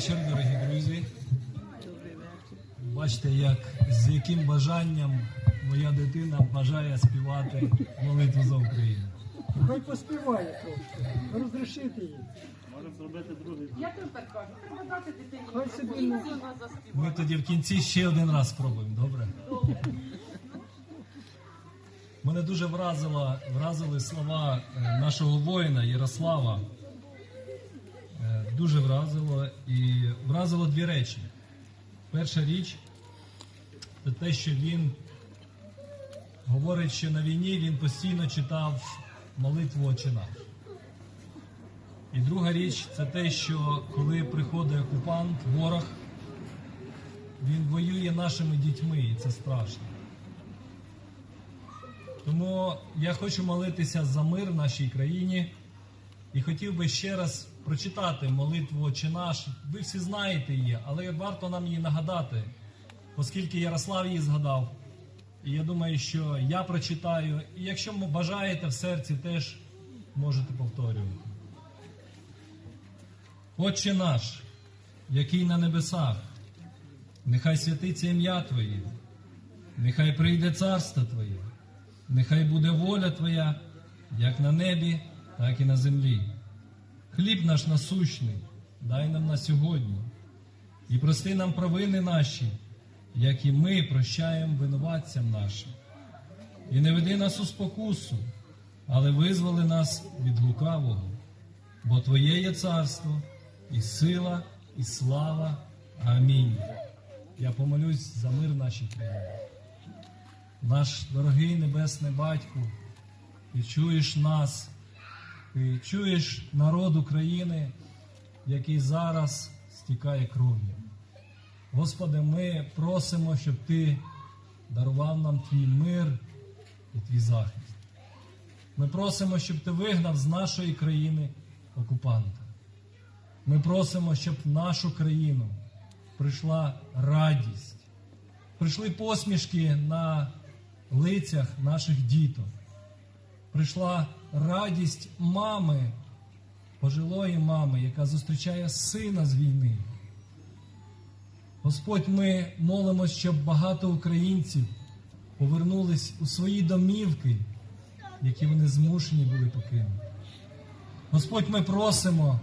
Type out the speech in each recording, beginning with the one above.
вечір, дорогі друзі. Бачите, як з яким бажанням моя дитина бажає співати молитву за Україну. Хай поспіває трошки, розрішити її. Я теж так кажу, треба дати дитині Хай собі заспіває. Ми тоді в кінці ще один раз спробуємо, добре? Мене дуже вразило, вразили слова е, нашого воїна Ярослава. Дуже вразило і вразило дві речі. Перша річ це те, що він говорить, що на війні він постійно читав молитву «Отче. І друга річ це те, що коли приходить окупант, ворог, він воює нашими дітьми, і це страшно. Тому я хочу молитися за мир в нашій країні і хотів би ще раз прочитати молитву «Отче наш». Ви всі знаєте її, але варто нам її нагадати, оскільки Ярослав її згадав. І я думаю, що я прочитаю. І якщо бажаєте в серці, теж можете повторювати. Отче наш, який на небесах, нехай святиться ім'я Твоє, нехай прийде царство Твоє, нехай буде воля Твоя, як на небі, так і на землі. Хліб наш насущний, дай нам на сьогодні, і прости нам провини наші, як і ми прощаємо винуватцям нашим. І не веди нас у спокусу, але визволи нас від лукавого. Бо Твоє є царство, і сила, і слава. Амінь. Я помолюсь за мир в нашій країні. Наш дорогий Небесний Батько, ти чуєш нас, ти чуєш народ України, який зараз стікає кров'ю. Господи, ми просимо, щоб Ти дарував нам твій мир і твій захист. Ми просимо, щоб ти вигнав з нашої країни окупанта. Ми просимо, щоб в нашу країну прийшла радість, прийшли посмішки на лицях наших діток, прийшла радість мами, пожилої мами, яка зустрічає сина з війни. Господь, ми молимось, щоб багато українців повернулись у свої домівки, які вони змушені були покинути. Господь, ми просимо,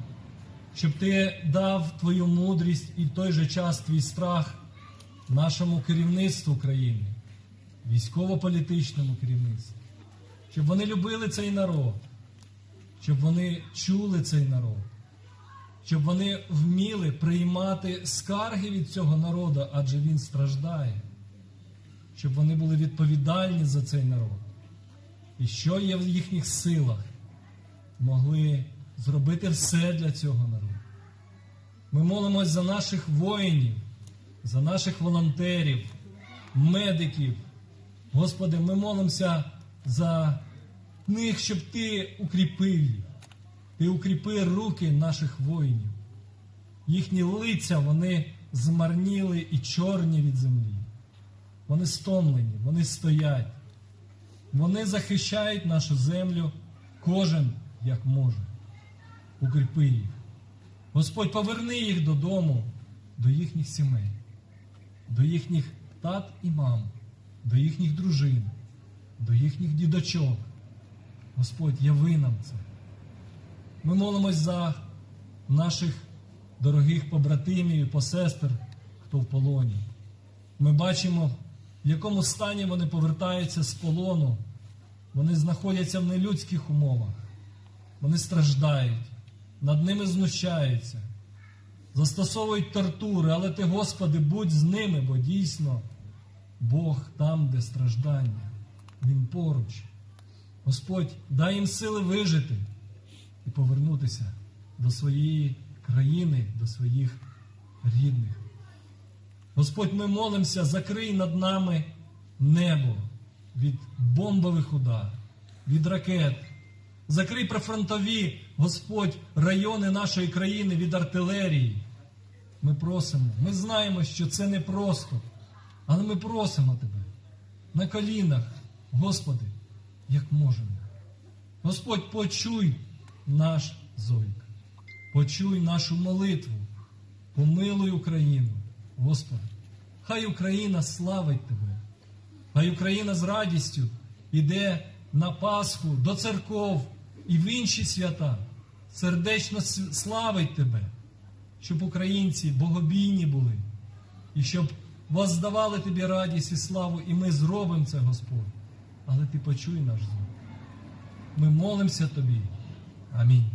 щоб Ти дав Твою мудрість і в той же час твій страх нашому керівництву країни, військово-політичному керівництву, щоб вони любили цей народ, щоб вони чули цей народ, щоб вони вміли приймати скарги від цього народу, адже він страждає, щоб вони були відповідальні за цей народ. І що є в їхніх силах, могли зробити все для цього народу. Ми молимось за наших воїнів, за наших волонтерів, медиків. Господи, ми молимося за них, щоб Ти укріпив їх. Ти укріпи руки наших воїнів. Їхні лиця вони змарніли і чорні від землі. Вони стомлені, вони стоять. Вони захищають нашу землю кожен як може. Укріпи їх. Господь, поверни їх додому, до їхніх сімей, до їхніх тат і мам, до їхніх дружин, до їхніх дідочок. Господь, яви нам це. Ми молимось за наших дорогих побратимів і посестер, хто в полоні. Ми бачимо, в якому стані вони повертаються з полону. Вони знаходяться в нелюдських умовах. Вони страждають, над ними знущаються, застосовують тортури, але ти, Господи, будь з ними, бо дійсно Бог там, де страждання, Він поруч. Господь, дай їм сили вижити і повернутися до своєї країни, до своїх рідних. Господь, ми молимося, закрий над нами небо від бомбових ударів, від ракет. Закрий прифронтові, Господь, райони нашої країни від артилерії. Ми просимо, ми знаємо, що це не просто, але ми просимо Тебе на колінах, Господи, як можемо. Господь, почуй наш зойк, почуй нашу молитву, помилуй Україну, Господи. Хай Україна славить Тебе. Хай Україна з радістю іде на Пасху до церков і в інші свята. Сердечно славить Тебе, щоб українці богобійні були, і щоб воздавали Тобі радість і славу, і ми зробимо це, Господь. Але Ти почуй наш звук. Ми молимося Тобі. Амінь.